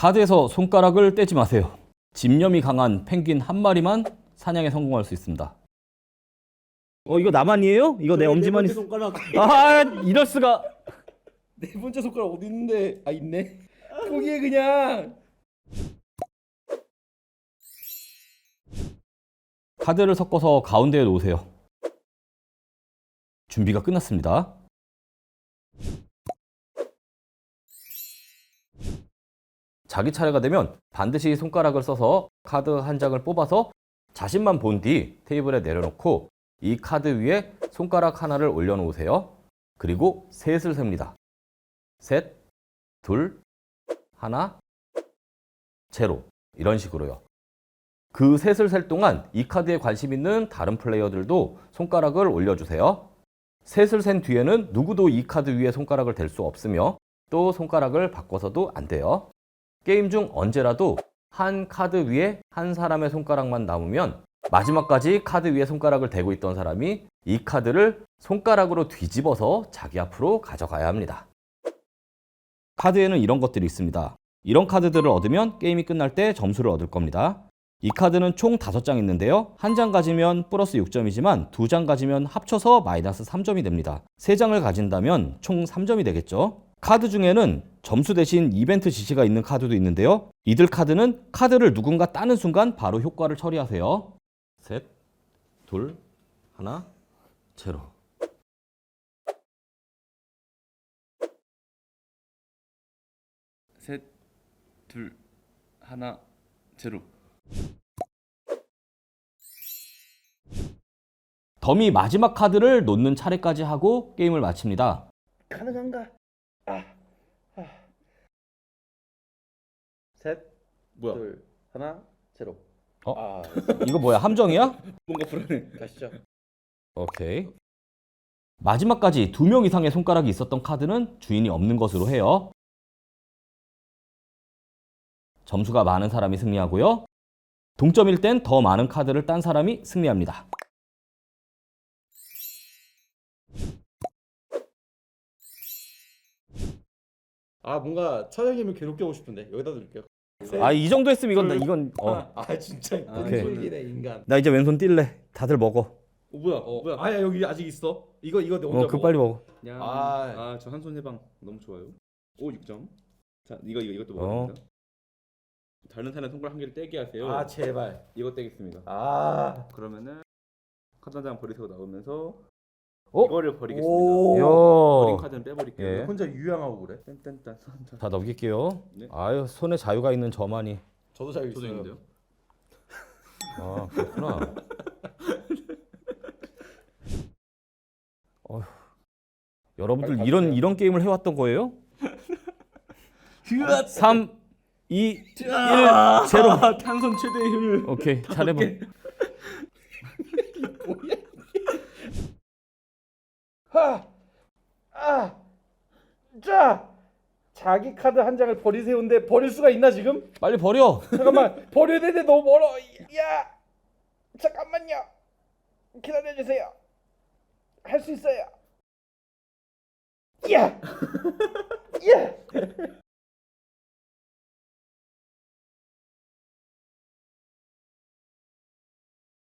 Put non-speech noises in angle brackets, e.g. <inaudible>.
카드에서 손가락을 떼지 마세요. 집념이 강한 펭귄 한 마리만 사냥에 성공할 수 있습니다. 어 이거 나만이에요? 이거 내 엄지만 있... 손가락 아 이럴 수가. 네 번째 손가락 어디 있는데 아 있네 포기해 그냥 카드를 섞어서 가운데에 놓으세요. 준비가 끝났습니다. 자기 차례가 되면 반드시 손가락을 써서 카드 한 장을 뽑아서 자신만 본 뒤 테이블에 내려놓고 이 카드 위에 손가락 하나를 올려놓으세요. 그리고 셋을 셉니다. 셋, 둘, 하나, 제로. 이런 식으로요. 그 셋을 셀 동안 이 카드에 관심 있는 다른 플레이어들도 손가락을 올려주세요. 셋을 센 뒤에는 누구도 이 카드 위에 손가락을 댈 수 없으며 또 손가락을 바꿔서도 안 돼요. 게임 중 언제라도 한 카드 위에 한 사람의 손가락만 남으면 마지막까지 카드 위에 손가락을 대고 있던 사람이 이 카드를 손가락으로 뒤집어서 자기 앞으로 가져가야 합니다. 카드에는 이런 것들이 있습니다. 이런 카드들을 얻으면 게임이 끝날 때 점수를 얻을 겁니다. 이 카드는 총 5장 있는데요. 한 장 가지면 플러스 6점이지만 두 장 가지면 합쳐서 마이너스 3점이 됩니다. 세 장을 가진다면 총 3점이 되겠죠. 카드 중에는 점수 대신 이벤트 지시가 있는 카드도 있는데요. 이들 카드는 카드를 누군가 따는 순간 바로 효과를 처리하세요. 셋, 둘, 하나, 제로. 셋, 둘, 하나, 제로. 덤이 마지막 카드를 놓는 차례까지 하고 게임을 마칩니다. 가능한가 셋 뭐야? 둘 하나 제로 어? 아 이거 뭐야? 함정이야? 뭔가 불안해. 가시죠 오케이. 마지막까지 두 명 이상의 손가락이 있었던 카드는 주인이 없는 것으로 해요. 점수가 많은 사람이 승리하고요. 동점일 땐 더 많은 카드를 딴 사람이 승리합니다. 아 뭔가 차장님을 괴롭게 하고 싶은데 여기다 드릴게요 아, 이 정도 했으면 이건 나 이건 어. 아, 아 진짜 오케이. 인간이네 인간 나 이제 왼손 뛸래. 다들 먹어. 어, 뭐야? 어, 뭐야? 아야 여기 아직 있어 이거 이거 내 혼자 어, 그 먹어. 빨리 먹어. 야, 아. 아, 저 한 손 해방 너무 좋아요. 오, 6점. 자, 이거 이거 이것도 어. 먹습니다. 다른 사람 손가락 한 개를 떼게 하세요. 아 제발 이거 떼겠습니다. 아 그러면은 카드 한장 버리세요 나오면서 어? 이거를 버리겠습니다. 오. 버린 요. 카드는 빼버릴게요. 예. 혼자 유양하고 그래 딴딴딴 딴딴. 자, 넘길게요. 네. 아유, 손에 자유가 있는 저만이. 저도 잘 있어요 소정인데요. 아, 그렇구나. <laughs> 어휴. 여러분들 이런. 이런 게임을 해왔던 거예요? 3, 2, 1, 제로. 아, 탄선 최대의 힘을. 오케이, 잘해봐. 하아자 자기 카드 한 장을 버리세요인데 버릴 수가 있나 지금? 빨리 버려. 잠깐만 <laughs> 버려야 되는데 너무 멀어. 야 잠깐만요. 기다려 주세요. 할 수 있어요. 야! <laughs> 야!